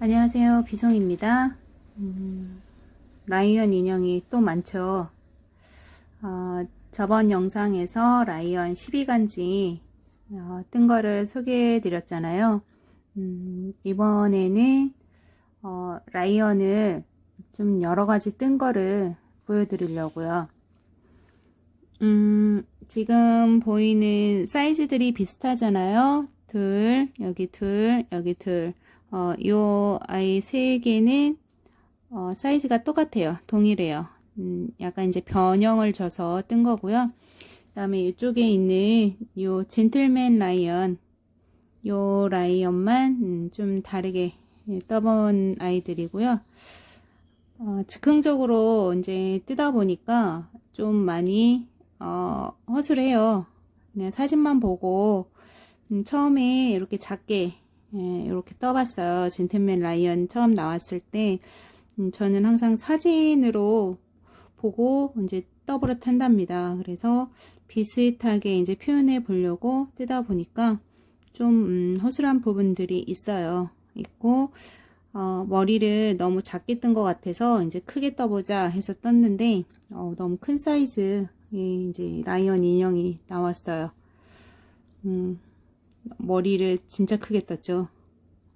안녕하세요. 비송입니다. 음, 라이언 인형이 또 많죠. 어, 저번 영상에서 라이언 12간지 어, 뜬 거를 소개해 드렸잖아요. 음, 이번에는 어, 라이언을 좀 여러 가지 뜬 거를 보여드리려고요. 음, 지금 보이는 사이즈들이 비슷하잖아요. 둘, 여기 둘, 여기 둘. 어, 요 아이 세 개는 어, 사이즈가 똑같아요. 동일해요. 음, 약간 이제 변형을 줘서 뜬 거고요. 그 다음에 이쪽에 있는 요 젠틀맨 라이언, 요 라이언만 음, 좀 다르게 예, 떠본 아이들이고요. 어, 즉흥적으로 이제 뜨다 보니까 좀 많이 어, 허술해요. 그냥 사진만 보고 음, 처음에 이렇게 작게 예, 이렇게 떠봤어요. 젠틀맨 라이언 처음 나왔을 때 음, 저는 항상 사진으로 보고 이제 더블을 탄답니다. 그래서 비슷하게 이제 표현해 보려고 뜨다 보니까 좀 음, 허술한 부분들이 있어요. 있고 어, 머리를 너무 작게 뜬 것 같아서 이제 크게 떠보자 해서 떴는데 어, 너무 큰 사이즈 이제 라이언 인형이 나왔어요. 음, 머리를 진짜 크게 떴죠.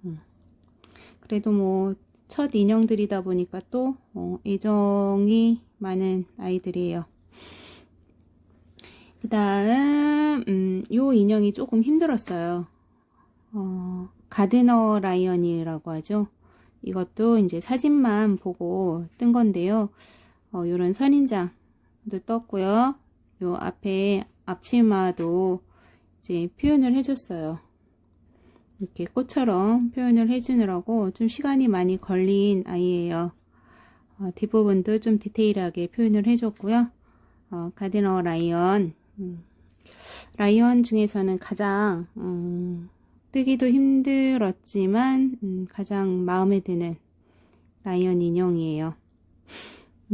음. 그래도 뭐 첫 인형들이다 보니까 또 어, 애정이 많은 아이들이에요. 그 다음 음, 요 인형이 조금 힘들었어요. 어, 가드너 라이언이라고 하죠. 이것도 이제 사진만 보고 뜬 건데요. 어, 요런 선인장도 떴고요. 요 앞에 앞치마도 이제 표현을 해줬어요. 이렇게 꽃처럼 표현을 해주느라고 좀 시간이 많이 걸린 아이예요. 어, 뒷부분도 좀 디테일하게 표현을 해줬고요. 어, 가디너 라이언 음, 라이언 중에서는 가장 음, 뜨기도 힘들었지만 음, 가장 마음에 드는 라이언 인형이에요.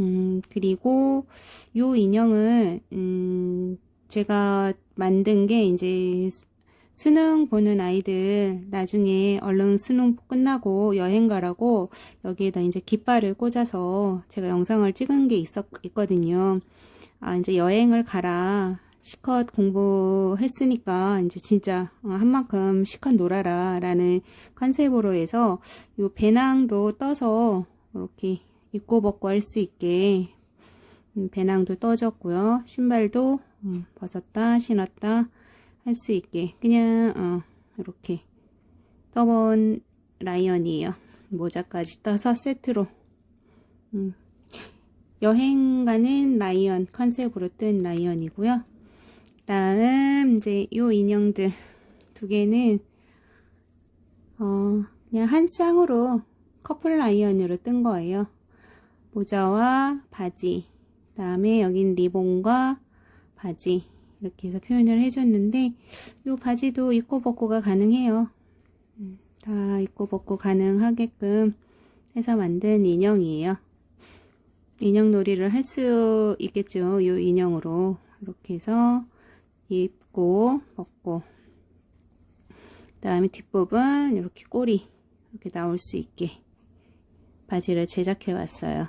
음, 그리고 요 인형은 음, 제가 만든 게 이제 수능 보는 아이들 나중에 얼른 수능 끝나고 여행 가라고 여기에다 이제 깃발을 꽂아서 제가 영상을 찍은 게 있었, 있거든요. 아, 이제 여행을 가라. 시컷 공부했으니까 이제 진짜 어, 한 만큼 시컷 놀아라 라는 컨셉으로 해서 요 배낭도 떠서 이렇게 입고 벗고 할 수 있게 음, 배낭도 떠졌고요. 신발도 음, 벗었다 신었다 할 수 있게 그냥 어, 이렇게 떠본 라이언이에요. 모자까지 떠서 세트로 음, 여행 가는 라이언 컨셉으로 뜬 라이언이고요. 다음 이제 요 인형들 두 개는 어, 그냥 한 쌍으로 커플 라이언으로 뜬 거예요. 모자와 바지 다음에 여긴 리본과 바지 이렇게 해서 표현을 해줬는데 이 바지도 입고 벗고가 가능해요. 음, 다 입고 벗고 가능하게끔 해서 만든 인형이에요. 인형 놀이를 할 수 있겠죠. 이 인형으로 이렇게 해서 입고 벗고 그 다음에 뒷부분 이렇게 꼬리 이렇게 나올 수 있게 바지를 제작해 왔어요.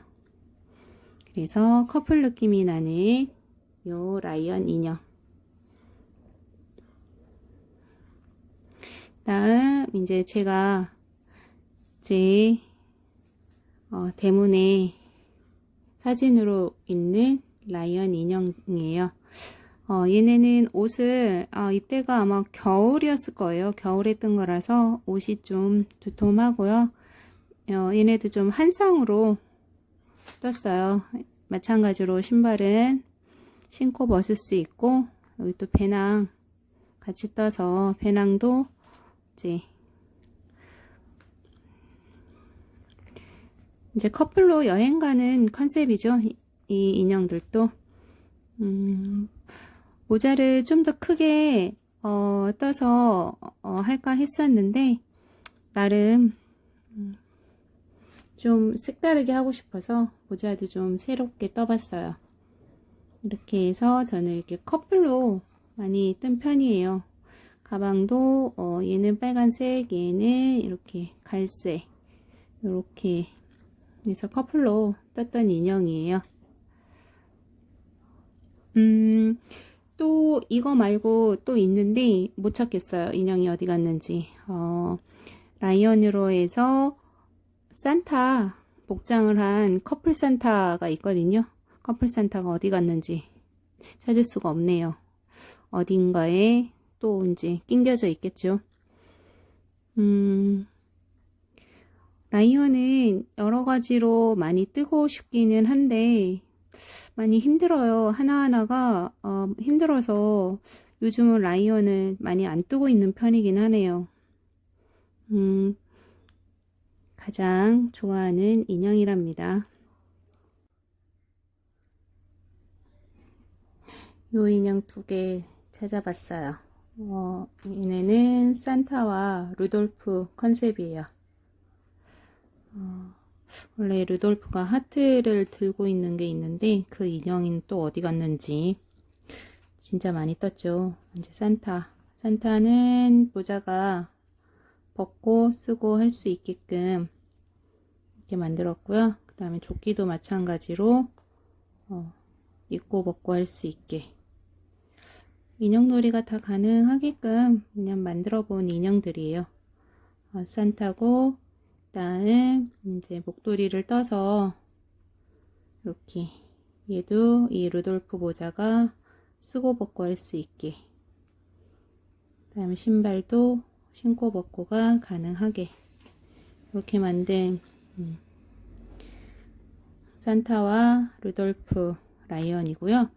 그래서 커플 느낌이 나는 요 라이언 인형 다음 이제 제가 제 어, 대문에 사진으로 있는 라이언 인형이에요. 어, 얘네는 옷을 어, 이때가 아마 겨울이었을 거예요. 겨울에 뜬 거라서 옷이 좀 두툼하고요. 어, 얘네도 좀 한 쌍으로 떴어요. 마찬가지로 신발은 신고 벗을 수 있고 여기 또 배낭 같이 떠서 배낭도 이제 이제 커플로 여행 가는 컨셉이죠. 이, 이 인형들도 음, 모자를 좀 더 크게 어, 떠서 어, 할까 했었는데 나름 음, 좀 색다르게 하고 싶어서 모자도 좀 새롭게 떠봤어요. 이렇게 해서 저는 이렇게 커플로 많이 뜬 편이에요. 가방도 어, 얘는 빨간색, 얘는 이렇게 갈색 이렇게 해서 커플로 떴던 인형이에요. 음, 또 이거 말고 또 있는데 못 찾겠어요. 인형이 어디 갔는지. 어, 라이언으로 해서 산타 복장을 한 커플 산타가 있거든요. 커플 산타가 어디 갔는지 찾을 수가 없네요. 어딘가에 또 이제 낑겨져 있겠죠. 음, 라이언은 여러 가지로 많이 뜨고 싶기는 한데 많이 힘들어요. 하나하나가 어, 힘들어서 요즘은 라이언을 많이 안 뜨고 있는 편이긴 하네요. 음, 가장 좋아하는 인형이랍니다. 요 인형 두 개 찾아봤어요. 어, 얘네는 산타와 루돌프 컨셉이에요. 어, 원래 루돌프가 하트를 들고 있는 게 있는데 그 인형인 또 어디 갔는지 진짜 많이 떴죠. 이제 산타. 산타는 모자가 벗고 쓰고 할 수 있게끔 이렇게 만들었고요. 그 다음에 조끼도 마찬가지로 어, 입고 벗고 할 수 있게 인형놀이가 다 가능하게끔 그냥 만들어 본 인형들이에요. 어, 산타고 그다음 이제 목도리를 떠서 이렇게 얘도 이 루돌프 모자가 쓰고 벗고 할 수 있게 그다음에 신발도 신고 벗고가 가능하게 이렇게 만든 음, 산타와 루돌프 라이언이고요.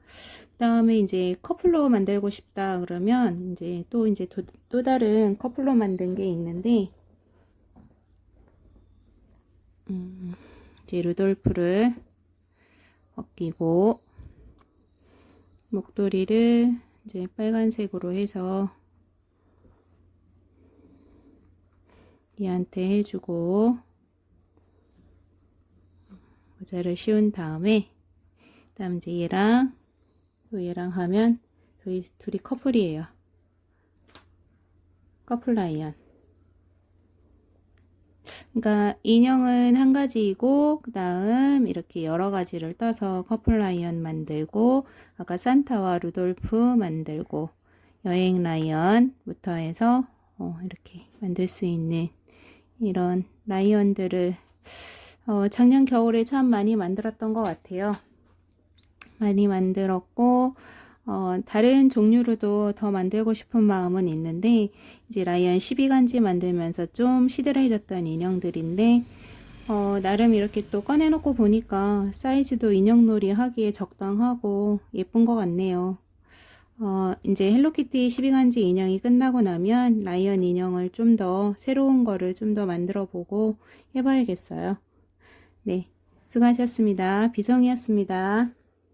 그다음에 이제 커플로 만들고 싶다 그러면 이제 또 이제 또, 또 다른 커플로 만든 게 있는데 음, 이제 루돌프를 벗기고 목도리를 이제 빨간색으로 해서 얘한테 해주고 모자를 씌운 다음에 그다음 이제 얘랑 또 얘랑 하면 둘이, 둘이 커플이에요. 커플 라이언. 그러니까 인형은 한 가지이고 그 다음 이렇게 여러 가지를 떠서 커플 라이언 만들고 아까 산타와 루돌프 만들고 여행 라이언부터 해서 어, 이렇게 만들 수 있는 이런 라이언들을 어, 작년 겨울에 참 많이 만들었던 것 같아요. 많이 만들었고 어, 다른 종류로도 더 만들고 싶은 마음은 있는데 이제 라이언 12간지 만들면서 좀 시들해졌던 인형들인데 어, 나름 이렇게 또 꺼내놓고 보니까 사이즈도 인형놀이 하기에 적당하고 예쁜 것 같네요. 어, 이제 헬로키티 12간지 인형이 끝나고 나면 라이언 인형을 좀 더 새로운 거를 좀 더 만들어 보고 해봐야겠어요. 네. 수고하셨습니다. 비성이었습니다.